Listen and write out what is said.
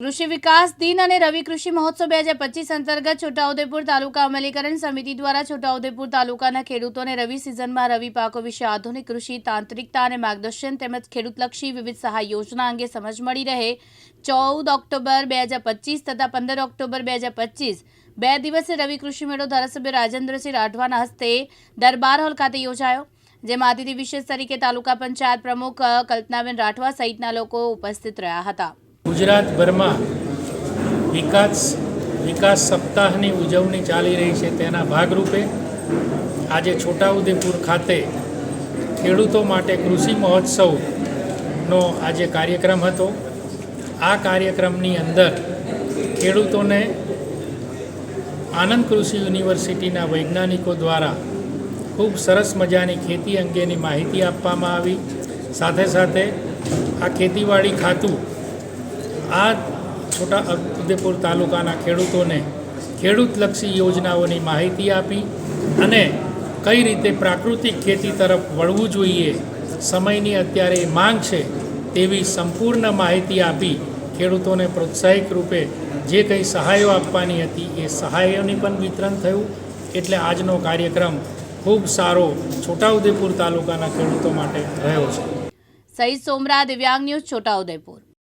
કૃષિ વિકાસ દિન અને રવિ કૃષિ મહોત્સવ બે હજાર પચીસ અંતર્ગત છોટાઉદેપુર તાલુકા અમલીકરણ સમિતિ દ્વારા છોટાઉદેપુર તાલુકાના ખેડૂતોને રવિ સિઝનમાં રવિ પાકો વિશે આધુનિક કૃષિ, તાંત્રિકતા અને માર્ગદર્શન તેમજ ખેડૂતલક્ષી વિવિધ સહાય યોજના અંગે સમજ મળી રહે. ચૌદ ઓક્ટોબર બે હજાર પચીસ તથા પંદર ઓક્ટોબર બે હજાર પચીસ, બે દિવસે રવિ કૃષિ મેળો ધારાસભ્ય રાજેન્દ્રસિંહ રાઠવાના હસ્તે દરબાર હોલ ખાતે યોજાયો. જેમાં અતિથિ વિશેષ તરીકે તાલુકા પંચાયત પ્રમુખ કલ્પનાબેન રાઠવા સહિતના લોકો ઉપસ્થિત રહ્યા હતા. ગુજરાતભરમાં વિકાસ વિકાસ સપ્તાહની ઉજવણી ચાલી રહી છે તેના ભાગરૂપે આજે છોટાઉદેપુર ખાતે ખેડૂતો માટે કૃષિ મહોત્સવનો આજે કાર્યક્રમ હતો. આ કાર્યક્રમની અંદર ખેડૂતોને આનંદ કૃષિ યુનિવર્સિટીના વૈજ્ઞાનિકો દ્વારા ખૂબ સરસ મજાની ખેતી અંગેની માહિતી આપવામાં આવી. સાથે સાથે આ ખેતીવાડી ખાતું આ છોટા ઉદેપુર તાલુકાના ખેડૂતોને ખેડૂતલક્ષી યોજનાઓની માહિતી આપી અને કઈ રીતે પ્રાકૃતિક ખેતી તરફ વળવું જોઈએ, સમયની અત્યારે માંગ છે તેવી સંપૂર્ણ માહિતી આપી ખેડૂતોને પ્રોત્સાહિત રૂપે જે કંઈ સહાયો આપવાની હતી એ સહાયોની પણ વિતરણ થયું. એટલે આજનો કાર્યક્રમ ખૂબ સારો છોટાઉદેપુર તાલુકાના ખેડૂતો માટે રહ્યો છે. સહિત સોમરા દિવ્યાંગ ન્યૂઝ છોટાઉદેપુર